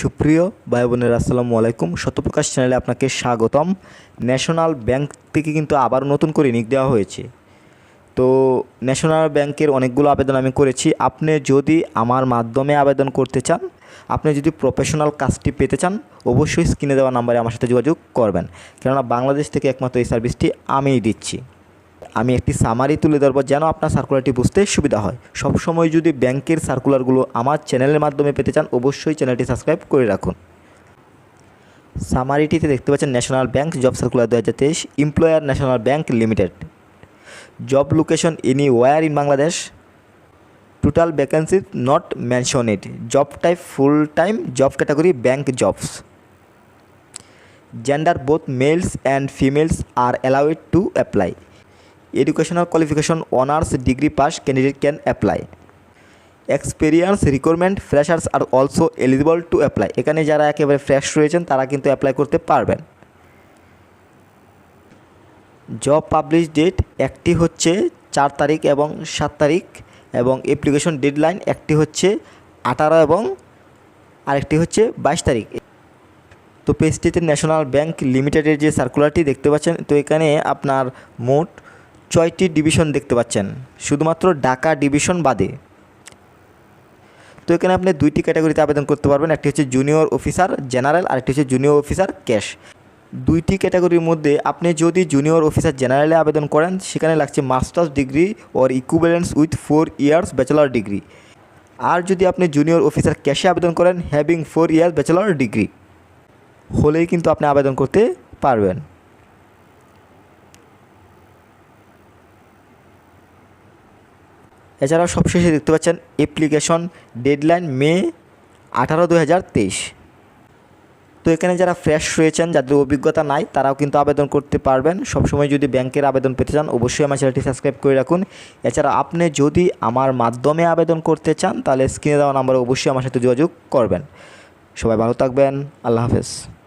সুপ্রিয় ভাই বোনের, আসসালামু আলাইকুম। সত্যপ্রকাশ চ্যানেলে আপনাকে স্বাগতম। ন্যাশনাল ব্যাংক থেকে কিন্তু আবার নতুন করে নিক দেওয়া হয়েছে। তো ন্যাশনাল ব্যাংকের অনেকগুলো আবেদন আমি করেছি। আপনি যদি আমার মাধ্যমে আবেদন করতে চান, আপনি যদি প্রফেশনাল কাজটি পেতে চান, অবশ্যই স্ক্রিনে দেওয়া নাম্বারে আমার সাথে যোগাযোগ করবেন। কেননা বাংলাদেশ থেকে একমাত্র এই সার্ভিসটি আমিই দিচ্ছি। আমি একটি সামারি তুলে ধরবো যেন আপনার সার্কুলারটি বুঝতে সুবিধা হয়। সবসময় যদি ব্যাংকের সার্কুলারগুলো আমার চ্যানেলের মাধ্যমে পেতে চান, অবশ্যই চ্যানেলটি সাবস্ক্রাইব করে রাখুন। সামারিটিতে দেখতে পাচ্ছেন ন্যাশনাল ব্যাংক জব সার্কুলার দু হাজার তেইশ employer national bank limited job location anywhere in Bangladesh total vacancy not mentioned job type full time job category bank jobs gender both males and females are allowed to apply educational qualification honors degree pass candidate can apply. Experience requirement freshers are also eligible to apply. এখানে যারা একেবারে fresh রয়েছেন, তারা কিন্তু apply করতে পারবেন। Job publish date একটি হচ্ছে চার তারিখ এবং সাত তারিখ, এবং অ্যাপ্লিকেশন ডেডলাইন একটি হচ্ছে আঠারো এবং আরেকটি হচ্ছে বাইশ তারিখ। তো পেজটিতে ন্যাশনাল ব্যাংক লিমিটেডের যে সার্কুলারটি দেখতে পাচ্ছেন, তো এখানে আপনার মোট ছয়টি ডিভিশন দেখতে পাচ্ছেন। শুধুমাত্র ঢাকা ডিভিশন বাদে। তো এখানে আপনি দুইটি ক্যাটাগরিতে আবেদন করতে পারবেন। একটি হচ্ছে জুনিয়র অফিসার জেনারেল আর একটি হচ্ছে জুনিয়র অফিসার ক্যাশ দুইটি ক্যাটাগরির মধ্যে আপনি যদি জুনিয়র অফিসার জেনারেলে আবেদন করেন, সেখানে লাগছে masters degree or equivalence with four years bachelor degree আর যদি আপনি জুনিয়র অফিসার ক্যাশে আবেদন করেন having four years bachelor degree হলেই কিন্তু আপনি আবেদন করতে পারবেন। এছাড়াও সবশেষে দেখতে পাচ্ছেন অ্যাপ্লিকেশন ডেডলাইন মে আঠারো দু তো এখানে যারা ফ্রেশ রয়েছেন, যাদের অভিজ্ঞতা নাই, তারাও কিন্তু আবেদন করতে পারবেন। সবসময় যদি ব্যাংকের আবেদন পেতে চান, অবশ্যই আমার চ্যানেলটি সাবস্ক্রাইব করে রাখুন। এছাড়া আপনি যদি আমার মাধ্যমে আবেদন করতে চান, তাহলে স্ক্রিনে দেওয়া নাম্বারে অবশ্যই আমার সাথে যোগাযোগ করবেন। সবাই ভালো থাকবেন। আল্লাহ হাফেজ।